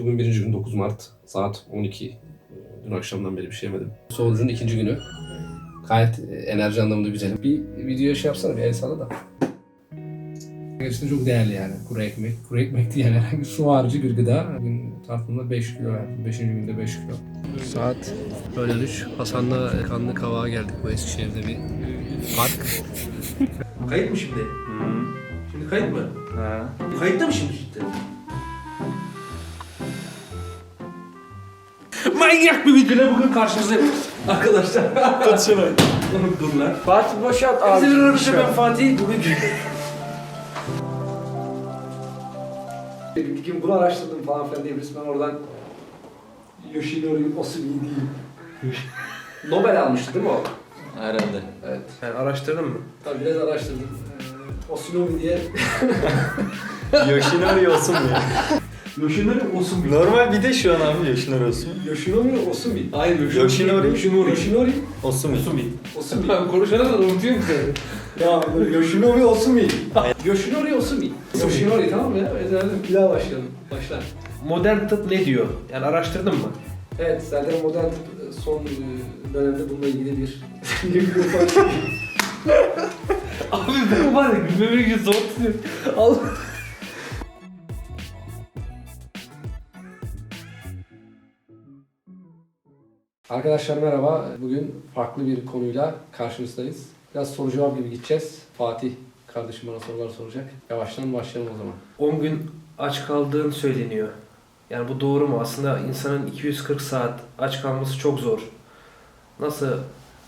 Bugün birinci gün 9 Mart saat 12. Dün akşamdan beri bir şey yemedim. Sonucun ikinci günü. Gayet e, enerji anlamında güzel. Bir video şey yapsana bir el salla da. Gerçekten çok değerli yani kuru ekmek. Kuru ekmek değil yani herhangi su harici bir gıda. Bugün tartımda 5 kilo verdim. 5. günde 5 kilo. Saat böyle 3. Hasan'la kanlı kavağa geldik bu Eskişehir'de bir park. Kayıt mı şimdi? Şimdi kayıt mı? Ha. Kayıtta mı şimdi cidden? Manyak bir videoyla bugün karşınızdayım. Arkadaşlar. Tut şunu. Dur lan. Fatih boşalt abi. Herkese merhaba ben Fatih. Bugün Bir gün bunu araştırdım falan filan diyebilirsin. Ben oradan Yoshinori Osugi değil. Nobel almıştı değil mi o? Herhalde. Evet. Yani araştırdın mı? Tabii biraz araştırdım. Ee, Osunomi diye. Yoshinori ya? Yoshinori Osumi. Normal bir de şu an abi Yoshinori olsun. Yoshinori Osumi. Hayır Yoshinori. Yoshinori. Yoshinori Olsun mu? Osumi. Osumi. Ben konuşana da unutuyorum seni. ya Yoshinori Osumi. Yoshinori Osumi. Yoshinori tamam mı ya? Ezberledim. Bir daha başlayalım. Başla. Modern tıp ne diyor? Yani araştırdın mı? Evet zaten modern tıp son e, dönemde bununla ilgili bir. Abi ben var ya gülmemek için zor. Allah. Arkadaşlar merhaba. Bugün farklı bir konuyla karşınızdayız. Biraz soru cevap gibi gideceğiz. Fatih kardeşim bana sorular soracak. Yavaştan başlayalım o zaman. 10 gün aç kaldığın söyleniyor. Yani bu doğru mu? Aslında insanın 240 saat aç kalması çok zor. Nasıl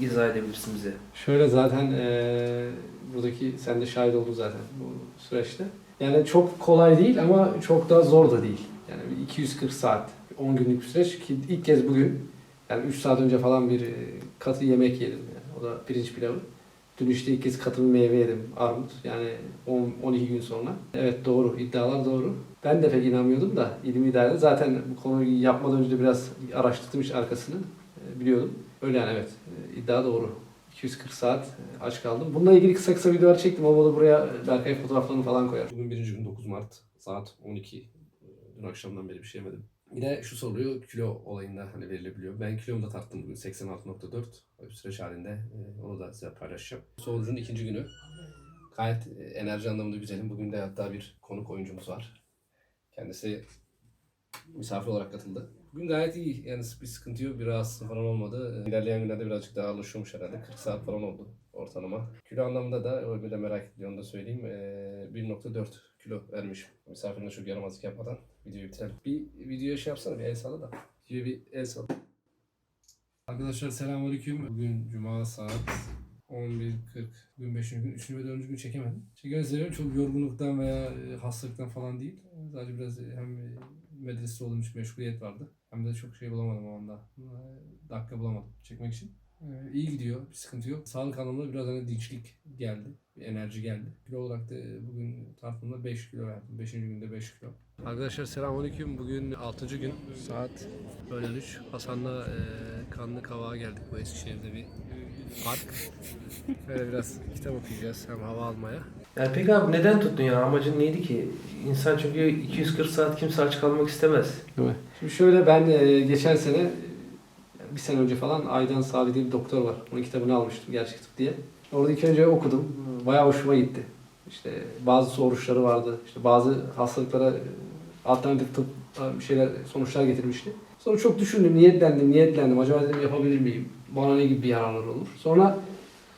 izah edebilirsin bize? Şöyle zaten eee, buradaki sen de şahit oldun zaten bu süreçte. Yani çok kolay değil ama çok da zor da değil. Yani bir 240 saat, 10 günlük bir süreç ki ilk kez bugün yani 3 saat önce falan bir e, katı yemek yedim. Yani. O da pirinç pilavı. Dün işte ilk kez katı bir meyve yedim. Armut. Yani 10, 12 gün sonra. Evet doğru. iddialar doğru. Ben de pek inanmıyordum da ilim idare. Zaten bu konuyu yapmadan önce de biraz araştırdım iş arkasını. E, biliyordum. Öyle yani evet. E, iddia doğru. 240 saat aç kaldım. Bununla ilgili kısa kısa videolar çektim. Olmadı buraya Berkay fotoğraflarını falan koyar. Bugün birinci gün 9 Mart saat 12. Dün akşamdan beri bir şey yemedim. De şu soruluyor kilo olayında hani verilebiliyor. Ben kilomu da tarttım bugün 86.4. Bir süreç halinde e, onu da size paylaşacağım. Sonucun ikinci günü. Gayet e, enerji anlamında güzelim. Bugün de hatta bir konuk oyuncumuz var. Kendisi misafir olarak katıldı. Bugün gayet iyi. Yani bir sıkıntı yok. Bir rahatsızlık falan olmadı. E, İlerleyen günlerde birazcık daha ağırlaşıyormuş herhalde. 40 saat falan oldu ortalama. Kilo anlamında da öyle de merak ediyor onu da söyleyeyim. E, 1.4 kilo vermiş. Misafirine çok yaramazlık yapmadan videoyu bitirelim. Bir video şey yapsana bir el salla da. Videoya bir el salla. Arkadaşlar selamünaleyküm. Bugün cuma saat 11.40. Bugün 5. gün, 3. ve 4. gün çekemedim. Çekemeyi seviyorum. Çok yorgunluktan veya e, hastalıktan falan değil. Sadece biraz e, hem e, medresede olduğum için meşguliyet vardı. Hem de çok şey bulamadım o anda. Dakika bulamadım çekmek için. İyi gidiyor. Bir sıkıntı yok. Sağlık anlamında biraz hani dinçlik geldi. Bir enerji geldi. Kilo olarak da e, bugün tartımda 5 kilo verdim. 5. günde 5 kilo. Arkadaşlar selamünaleyküm. Bugün 6. gün. Saat öğlen 3. Hasan'la e, kanlı kavağa geldik bu Eskişehir'de bir park. Böyle biraz kitap okuyacağız hem hava almaya. Yani peki abi neden tuttun ya? Amacın neydi ki? İnsan çünkü 240 saat kimse aç kalmak istemez. Şimdi şöyle ben e, geçen sene bir sene önce falan Aydan Savi diye bir doktor var. Onun kitabını almıştım Gerçek Tıp diye. Orada ilk önce okudum. Bayağı hoşuma gitti. İşte bazı soruşları vardı. İşte bazı hastalıklara e, alternatif tıp e, bir şeyler sonuçlar getirmişti. Sonra çok düşündüm, niyetlendim, niyetlendim. Acaba dedim yapabilir miyim? Bana ne gibi bir yararları olur? Sonra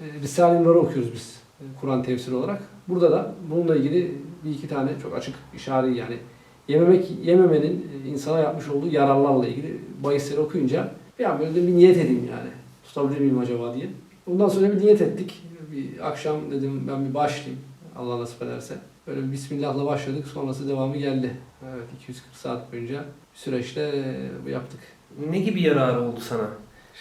e, Risale-i Nur'u okuyoruz biz. e, Kur'an tefsiri olarak. Burada da bununla ilgili bir iki tane çok açık işaret yani yememek yememenin insana yapmış olduğu yararlarla ilgili bahisleri okuyunca bir an böyle bir niyet edeyim yani. Tutabilir miyim acaba diye. Ondan sonra bir niyet ettik. Bir akşam dedim ben bir başlayayım. Allah nasip ederse. Böyle bir Bismillah'la başladık. Sonrası devamı geldi. Evet 240 saat boyunca bir süreçte e, bu yaptık. Ne gibi yararı oldu sana?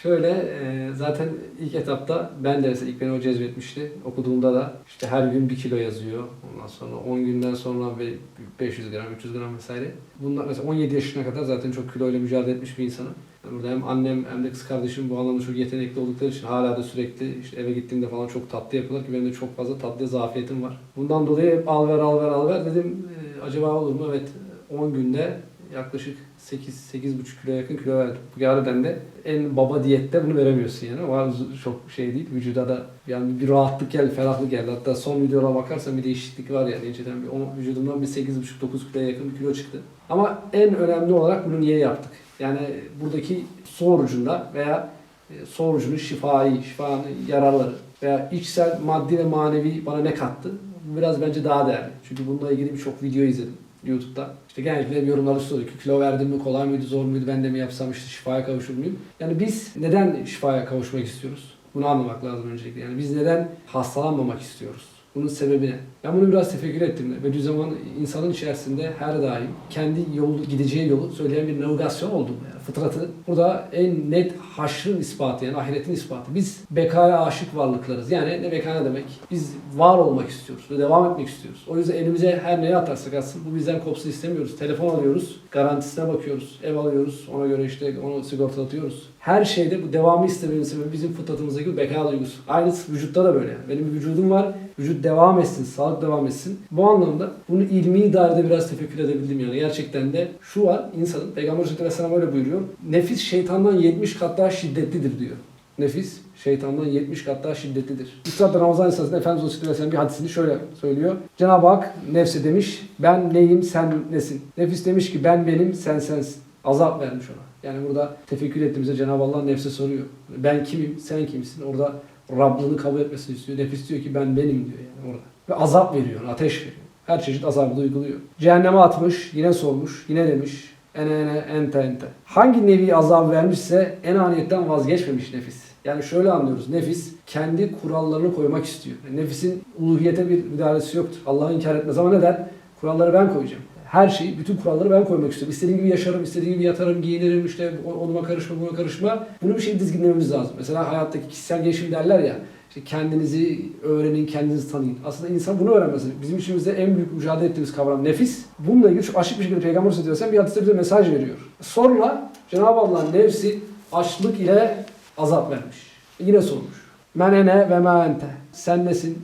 Şöyle e, zaten ilk etapta ben de mesela ilk beni o cezbetmişti. Okuduğumda da işte her gün bir kilo yazıyor. Ondan sonra 10 günden sonra ve 500 gram, 300 gram vesaire. Bunlar mesela 17 yaşına kadar zaten çok kiloyla mücadele etmiş bir insanım. Burada hem annem hem de kız kardeşim bu anlamda çok yetenekli oldukları için hala da sürekli işte eve gittiğimde falan çok tatlı yapıyorlar ki benim de çok fazla tatlı zafiyetim var. Bundan dolayı hep al ver al ver al ver dedim. E, acaba olur mu? Evet 10 günde yaklaşık 8 8,5 kilo yakın kilo verdim. Bu arada de en baba diyette bunu veremiyorsun yani. An çok şey değil. Vücuda da yani bir rahatlık geldi, ferahlık geldi. Hatta son videolara bakarsan bir değişiklik var yani. İnceden bir, vücudumdan bir 8,5-9 kiloya yakın bir kilo çıktı. Ama en önemli olarak bunu niye yaptık? Yani buradaki su orucunda veya e, su orucunun şifayı, şifanın yararları veya içsel maddi ve manevi bana ne kattı? Biraz bence daha değerli. Çünkü bununla ilgili birçok video izledim YouTube'da. İşte genellikle hep yorumlar soruyor ki kilo verdim mi, kolay mıydı, zor muydu, ben de mi yapsam işte şifaya kavuşur muyum? Yani biz neden şifaya kavuşmak istiyoruz? Bunu anlamak lazım öncelikle. Yani biz neden hastalanmamak istiyoruz? Bunun sebebi ne? Ben bunu biraz tefekkür ettim. Bediüzzaman insanın içerisinde her daim kendi yolu, gideceği yolu söyleyen bir navigasyon oldum. Yani fıtratı burada en net haşrın ispatı yani ahiretin ispatı. Biz bekaya aşık varlıklarız. Yani ne beka ne demek? Biz var olmak istiyoruz ve devam etmek istiyoruz. O yüzden elimize her neye atarsak atsın bu bizden kopsun istemiyoruz. Telefon alıyoruz, garantisine bakıyoruz, ev alıyoruz, ona göre işte onu sigortalatıyoruz. Her şeyde bu devamı istemenin sebebi bizim fıtratımızdaki beka duygusu. Aynısı vücutta da böyle. Benim bir vücudum var, vücut devam etsin, sağlık devam etsin. Bu anlamda bunu ilmi dairede biraz tefekkür edebildim yani. Gerçekten de şu var, insanın, Peygamber Aleyhisselam öyle buyuruyor. Nefis şeytandan 70 kat daha şiddetlidir diyor. Nefis şeytandan 70 kat daha şiddetlidir. Üstad Ramazan Esası'nda Efendimiz Aleyhisselam bir hadisini şöyle söylüyor. Cenab-ı Hak nefse demiş, ben neyim, sen nesin? Nefis demiş ki ben benim, sen sensin. Azap vermiş ona. Yani burada tefekkür ettiğimizde Cenab-ı Allah nefse soruyor. Ben kimim, sen kimsin? Orada Rablığını kabul etmesini istiyor. Nefis diyor ki ben benim diyor yani orada. Ve azap veriyor, ateş veriyor. Her çeşit azabı uyguluyor. Cehenneme atmış, yine sormuş, yine demiş. Ene ene ente ente. Hangi nevi azap vermişse en aniyetten vazgeçmemiş nefis. Yani şöyle anlıyoruz. Nefis kendi kurallarını koymak istiyor. Yani nefisin uluhiyete bir müdahalesi yoktur. Allah'ı inkar etmez ama ne der? Kuralları ben koyacağım. Her şeyi, bütün kuralları ben koymak istiyorum. İstediğim gibi yaşarım, istediğim gibi yatarım, giyinirim, işte onuma karışma, buna karışma. Bunu bir şey dizginlememiz lazım. Mesela hayattaki kişisel gelişim derler ya, işte kendinizi öğrenin, kendinizi tanıyın. Aslında insan bunu öğrenmesi. Bizim içimizde en büyük mücadele ettiğimiz kavram nefis. Bununla ilgili çok açık bir şekilde Peygamber Aleyhisselam bir hadiste bize mesaj veriyor. Sonra Cenab-ı Allah'ın nefsi açlık ile azap vermiş. Yine sormuş. Menene ve ma ente. Sen nesin?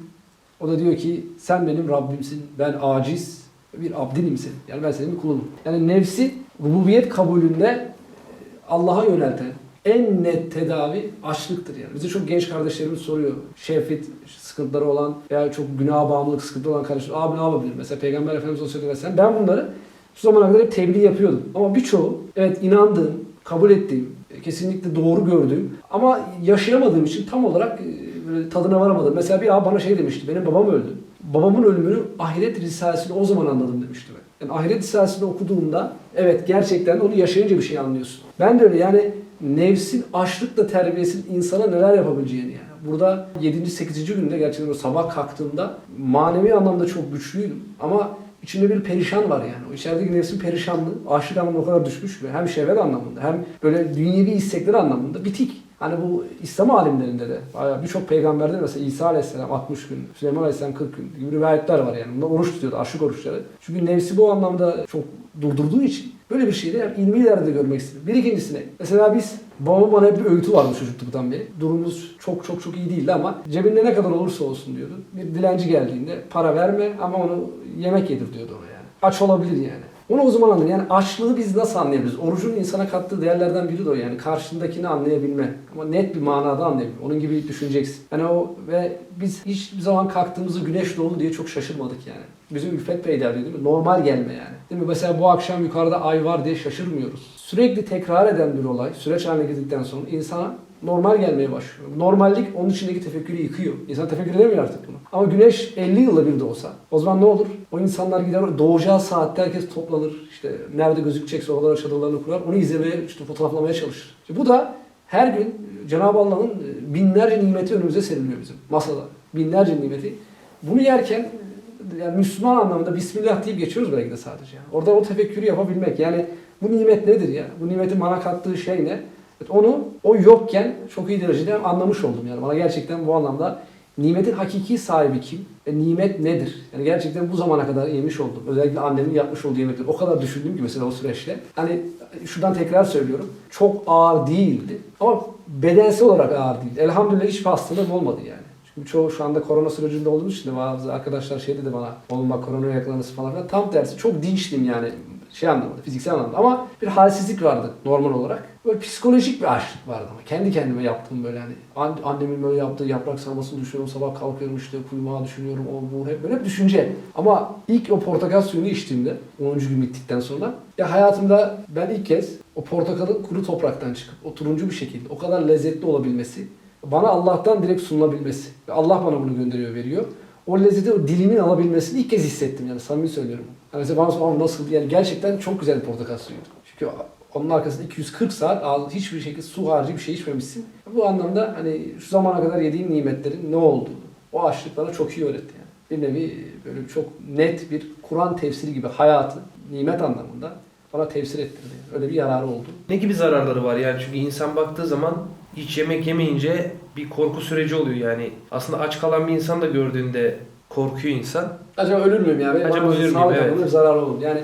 O da diyor ki sen benim Rabbimsin. Ben aciz bir abdinim senin. Yani ben senin bir kulunum. Yani nefsi rububiyet kabulünde Allah'a yönelten en net tedavi açlıktır yani. Bize çok genç kardeşlerimiz soruyor. Şehvet sıkıntıları olan veya çok günah bağımlılık sıkıntıları olan kardeşler. Abi ne yapabilir? Mesela Peygamber Efendimiz Aleyhisselatü Vesselam. Ben bunları şu zamana kadar hep tebliğ yapıyordum. Ama birçoğu evet inandığım, kabul ettiğim, kesinlikle doğru gördüğüm ama yaşayamadığım için tam olarak e, tadına varamadım. Mesela bir abi bana şey demişti. Benim babam öldü. Babamın ölümünü ahiret risalesini o zaman anladım demişti. Ben. Yani ahiret risalesini okuduğumda evet gerçekten onu yaşayınca bir şey anlıyorsun. Ben de öyle yani nefsin açlıkla terbiyesinin insana neler yapabileceğini yani. Burada 7. 8. günde gerçekten o sabah kalktığımda manevi anlamda çok güçlüydüm. Ama içimde bir perişan var yani. O içerideki nefsin perişanlığı açlık anlamında o kadar düşmüş ve hem şehvet anlamında hem böyle dünyevi istekleri anlamında bitik. Hani bu İslam alimlerinde de birçok peygamberde mesela İsa Aleyhisselam 60 gün, Süleyman Aleyhisselam 40 gün gibi rivayetler var yani. Bunlar oruç tutuyordu, açlık oruçları. Çünkü nefsi bu anlamda çok durdurduğu için böyle bir şeyi de yani ilmi yerde görmek istedim. Bir ikincisine mesela biz babamın bana hep bir öğütü vardı çocukluktan beri. Durumumuz çok çok çok iyi değildi ama cebinde ne kadar olursa olsun diyordu. Bir dilenci geldiğinde para verme ama onu yemek yedir diyordu ona yani. Aç olabilir yani. Onu anladın. Yani açlığı biz nasıl anlayabiliriz? Orucun insana kattığı değerlerden biri de o yani. Karşındakini anlayabilme. Ama net bir manada anlayabilme. Onun gibi düşüneceksin. Yani o ve biz hiçbir zaman kalktığımızda güneş doğdu diye çok şaşırmadık yani. Bizim ülfet peyder değil mi? Normal gelme yani. Değil mi? Mesela bu akşam yukarıda ay var diye şaşırmıyoruz. Sürekli tekrar eden bir olay, süreç haline girdikten sonra insana normal gelmeye başlıyor. Normallik onun içindeki tefekkürü yıkıyor. İnsan tefekkür edemiyor artık bunu. Ama güneş 50 yılda bir de olsa o zaman ne olur? O insanlar gider doğacağı saatte herkes toplanır. İşte nerede gözükecekse oralara çadırlarını kurar. Onu izlemeye, işte fotoğraflamaya çalışır. İşte bu da her gün Cenab-ı Allah'ın binlerce nimeti önümüze seriliyor bizim masada. Binlerce nimeti. Bunu yerken yani Müslüman anlamında Bismillah deyip geçiyoruz belki de sadece. Orada o tefekkürü yapabilmek. Yani bu nimet nedir ya? Bu nimetin bana kattığı şey ne? Onu o yokken çok iyi derecede anlamış oldum yani. Bana gerçekten bu anlamda nimetin hakiki sahibi kim ve nimet nedir? Yani gerçekten bu zamana kadar yemiş oldum. Özellikle annemin yapmış olduğu yemekleri o kadar düşündüm ki mesela o süreçte. Hani şuradan tekrar söylüyorum. Çok ağır değildi ama bedensel olarak ağır değil. Elhamdülillah hiçbir hastalığım olmadı yani. Çünkü çoğu şu anda korona sürecinde olduğumuz için bazı arkadaşlar şey dedi bana oğlum bak koronaya yakalanırsın falan filan. Tam tersi çok dinçtim yani. Şey anlamda, fiziksel anlamda. Ama bir halsizlik vardı normal olarak. Böyle psikolojik bir açlık vardı ama. Kendi kendime yaptığım böyle hani. An- annemin böyle yaptığı yaprak sarmasını düşünüyorum. Sabah kalkıyorum işte kuyumağı düşünüyorum. O bu hep böyle bir düşünce. Ama ilk o portakal suyunu içtiğimde 10. gün bittikten sonra ya hayatımda ben ilk kez o portakalın kuru topraktan çıkıp o turuncu bir şekilde o kadar lezzetli olabilmesi bana Allah'tan direkt sunulabilmesi. Allah bana bunu gönderiyor, veriyor. O lezzeti, o dilimin alabilmesini ilk kez hissettim yani samimi söylüyorum. Yani mesela bana sonra nasıl yani gerçekten çok güzel bir portakal suyuydu. Çünkü onun arkasında 240 saat ağız- hiçbir şekilde su harici bir şey içmemişsin. Bu anlamda hani şu zamana kadar yediğim nimetlerin ne olduğunu, o açlık bana çok iyi öğretti yani. Bir nevi böyle çok net bir Kur'an tefsiri gibi hayatı nimet anlamında bana tefsir ettirdi. Öyle bir yararı oldu. Ne gibi zararları var yani çünkü insan baktığı zaman hiç yemek yemeyince bir korku süreci oluyor yani. Aslında aç kalan bir insan da gördüğünde korkuyor insan. Acaba ölür müyüm yani? Acaba ölür müyüm? Evet. bir zararı olur. Yani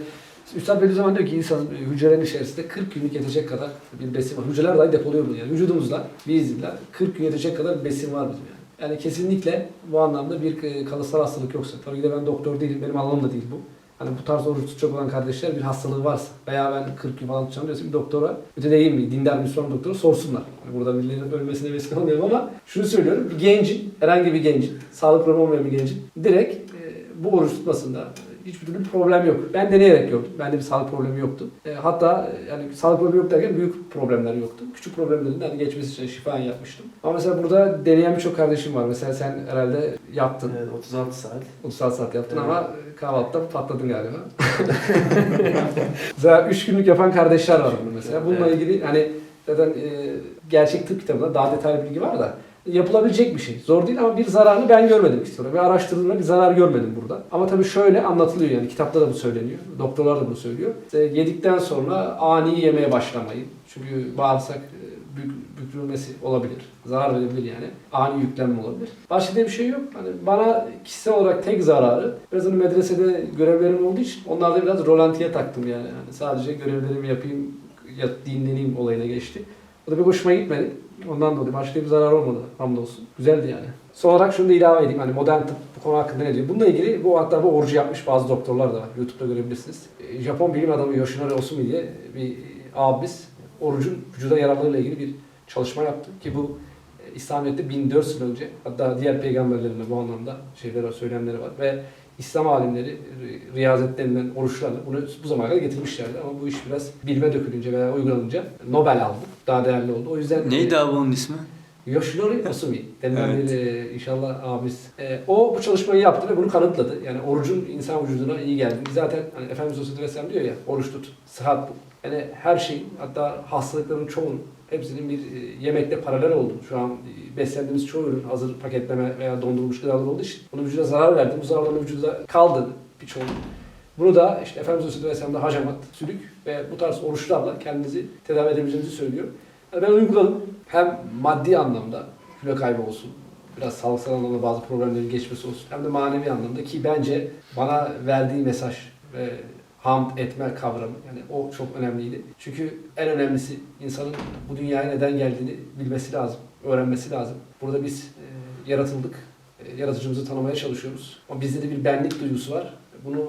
Üstad Bediüzzaman diyor ki insanın hücrelerin içerisinde 40 günlük yetecek kadar bir besin var. Hücreler dahi depoluyor bunu yani. Vücudumuzda biiznillah 40 gün yetecek kadar bir besin var bizim yani. Yani kesinlikle bu anlamda bir e, kalıtsal hastalık yoksa. Tabii ki de ben doktor değilim, benim alanım da değil bu. Hani bu tarz oruç tutacak olan kardeşler bir hastalığı varsa veya ben 40 gün falan tutacağım diyorsa bir doktora, mütedeyyin mi, dindar Müslüman doktora sorsunlar. Yani burada birilerinin ölmesine vesile olmayalım ama şunu söylüyorum, bir gencin, herhangi bir gencin, sağlık problemi olmayan bir gencin direkt e, bu oruç tutmasında hiçbir türlü problem yok. Ben deneyerek gördüm. Bende bir sağlık problemi yoktu. E, hatta yani sağlık problemi yok derken büyük problemler yoktu. Küçük problemlerin hani geçmesi için şifaen yapmıştım. Ama mesela burada deneyen birçok kardeşim var. Mesela sen herhalde yaptın. Evet, 36 saat. 36 saat yaptın Evet. ama kahvaltıda patladın galiba. mesela 3 günlük yapan kardeşler var mesela. Bununla Evet. ilgili hani zaten e, gerçek tıp kitabında daha detaylı bilgi var da yapılabilecek bir şey. Zor değil ama bir zararını ben görmedim istiyorum. Ve araştırdığımda bir zarar görmedim burada. Ama tabii şöyle anlatılıyor yani kitapta da bu söyleniyor. Doktorlar da bunu söylüyor. İşte yedikten sonra ani yemeye başlamayın. Çünkü bağırsak e, bük, bükülmesi olabilir. Zarar verebilir yani. Ani yüklenme olabilir. Başka bir şey yok. Hani bana kişisel olarak tek zararı biraz hani medresede görevlerim olduğu için onlarda biraz rolantiye taktım yani. yani sadece görevlerimi yapayım, ya dinleneyim olayına geçti. O da bir hoşuma gitmedi. Ondan dolayı başka bir zarar olmadı hamdolsun. Güzeldi yani. Son olarak şunu da ilave edeyim. Hani modern tıp bu konu hakkında ne diyor? Bununla ilgili bu hatta bu orucu yapmış bazı doktorlar da var. YouTube'da görebilirsiniz. E, Japon bilim adamı Yoshinori Osumi diye bir abimiz orucun vücuda yararlarıyla ilgili bir çalışma yaptı. Ki bu e, İslamiyet'te 1400 yıl önce hatta diğer peygamberlerin bu anlamda şeyler söylemleri var. Ve İslam alimleri ri- riyazet denilen oruçlarla bunu bu zamana kadar getirmişlerdi. Ama bu iş biraz bilime dökülünce veya uygulanınca Nobel aldı. Daha değerli oldu. O yüzden Neydi abi onun ismi? Yoshinori Osumi denilen Evet. bir e, inşallah abimiz. E, o bu çalışmayı yaptı ve bunu kanıtladı. Yani orucun insan vücuduna iyi geldiğini. Zaten hani Efendimiz Aleyhisselatü Vesselam diyor ya oruç tut, sıhhat bul. Yani her şeyin hatta hastalıkların çoğunun hepsinin bir e, yemekle paralel olduğunu. Şu an e, beslendiğimiz çoğu ürün hazır paketleme veya dondurulmuş gıdalar olduğu için bunun vücuda zarar verdi. Bu zararların vücuda kaldı birçoğu. Bunu da işte Efendimiz Aleyhisselatü Vesselam'da hacamat, sülük ve bu tarz oruçlarla kendinizi tedavi edebileceğinizi söylüyor. Yani ben uyguladım. Hem maddi anlamda kilo kaybı olsun, biraz sağlıksal anlamda bazı problemlerin geçmesi olsun. Hem de manevi anlamda ki bence bana verdiği mesaj ve hamd etme kavramı yani o çok önemliydi. Çünkü en önemlisi insanın bu dünyaya neden geldiğini bilmesi lazım, öğrenmesi lazım. Burada biz e, yaratıldık, e, yaratıcımızı tanımaya çalışıyoruz. Ama bizde de bir benlik duygusu var. Bunu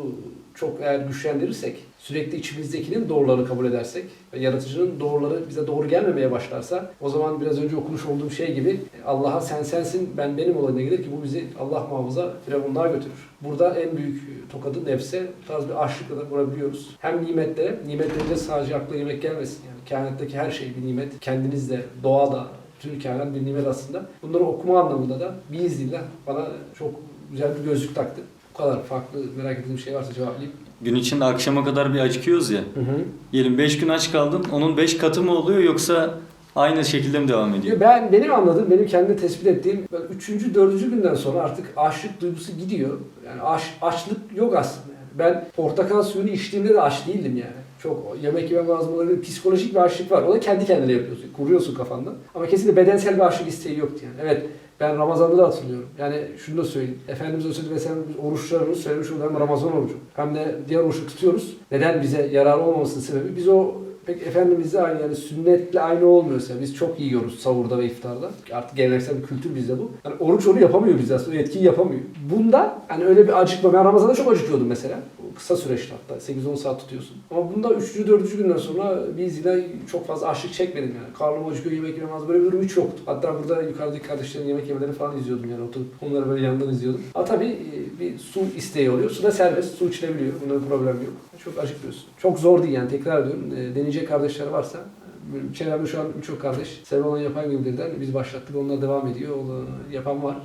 çok eğer güçlendirirsek, sürekli içimizdekinin doğrularını kabul edersek ve yaratıcının doğruları bize doğru gelmemeye başlarsa o zaman biraz önce okumuş olduğum şey gibi Allah'a sen sensin ben benim olayına gelir ki bu bizi Allah muhafaza firavunluğa götürür. Burada en büyük tokadı nefse bu tarz bir açlıkla da vurabiliyoruz. Hem nimetlere, nimetlerinde sadece akla yemek gelmesin. Yani kainattaki her şey bir nimet. Kendiniz de, doğa da, bütün kainat bir nimet aslında. Bunları okuma anlamında da biiznillah bana çok güzel bir gözlük taktı. Bu kadar farklı merak ettiğim şey varsa cevaplayayım. Gün içinde akşama kadar bir acıkıyoruz ya. Diyelim 5 gün aç kaldın. Onun 5 katı mı oluyor yoksa aynı şekilde mi devam ediyor? Ben benim anladığım, benim kendi tespit ettiğim böyle üçüncü, dördüncü günden sonra artık açlık duygusu gidiyor. Yani aç, açlık yok aslında. Yani. Ben portakal suyunu içtiğimde de aç değildim yani. Çok yemek yeme olabilir. Psikolojik bir açlık var. O da kendi kendine yapıyorsun. Kuruyorsun kafanda. Ama kesinlikle bedensel bir açlık isteği yoktu yani. Evet ben Ramazan'da da hatırlıyorum. Yani şunu da söyleyeyim. Efendimiz Aleyhisselatü Vesselam biz oruçlarımızı söylemiş olduğu hem Ramazan orucu hem de diğer oruçları tutuyoruz. Neden bize yarar olmamasının sebebi? Biz o pek Efendimizle aynı yani sünnetle aynı olmuyorsa biz çok yiyoruz savurda ve iftarda. Artık geleneksel bir kültür bizde bu. Yani oruç onu yapamıyor biz aslında. O etkiyi yapamıyor. Bunda hani öyle bir acıkma. Ben Ramazan'da çok acıkıyordum mesela. Kısa süreçti hatta. 8-10 saat tutuyorsun. Ama bunda 3. 4. günden sonra biz yine çok fazla açlık çekmedim yani. Karnım acıkıyor, yemek yemem böyle bir durum hiç yoktu. Hatta burada yukarıdaki kardeşlerin yemek yemelerini falan izliyordum yani oturup onları böyle yandan izliyordum. Ama tabii e, bir su isteği oluyor. Su da serbest, su içilebiliyor. Bunda bir problem yok. Çok acıkmıyorsun. Çok zor değil yani tekrar ediyorum. E, deneyecek kardeşler varsa e, Çevremde şu an birçok kardeş Seven yapan gibilerden biz başlattık. Onlar devam ediyor. Onu yapan var.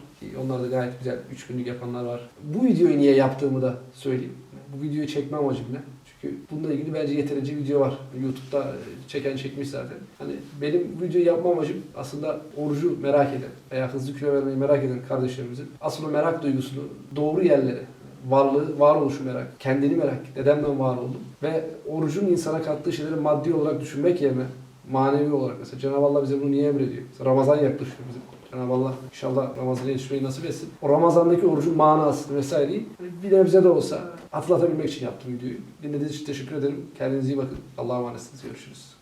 Onlar da gayet güzel 3 günlük yapanlar var. Bu videoyu niye yaptığımı da söyleyeyim. Bu videoyu çekme amacım ne? Çünkü bununla ilgili bence yeterince video var. YouTube'da e, çeken çekmiş zaten. Hani benim videoyu yapma amacım aslında orucu merak eden veya hızlı kilo vermeyi merak eden kardeşlerimizin o merak duygusunu doğru yerlere varlığı, varoluşu merak, kendini merak, neden ben var oldum ve orucun insana kattığı şeyleri maddi olarak düşünmek yerine manevi olarak mesela Cenab-ı Allah bize bunu niye emrediyor? Mesela Ramazan yaklaşıyor bizim. Cenab-ı Allah inşallah Ramazan'a yetişmeyi nasip etsin. O Ramazan'daki orucun manasını vesaireyi bir nebze de olsa hatırlatabilmek için yaptım videoyu. Dinlediğiniz için teşekkür ederim. Kendinize iyi bakın. Allah'a emanetsiniz. Görüşürüz.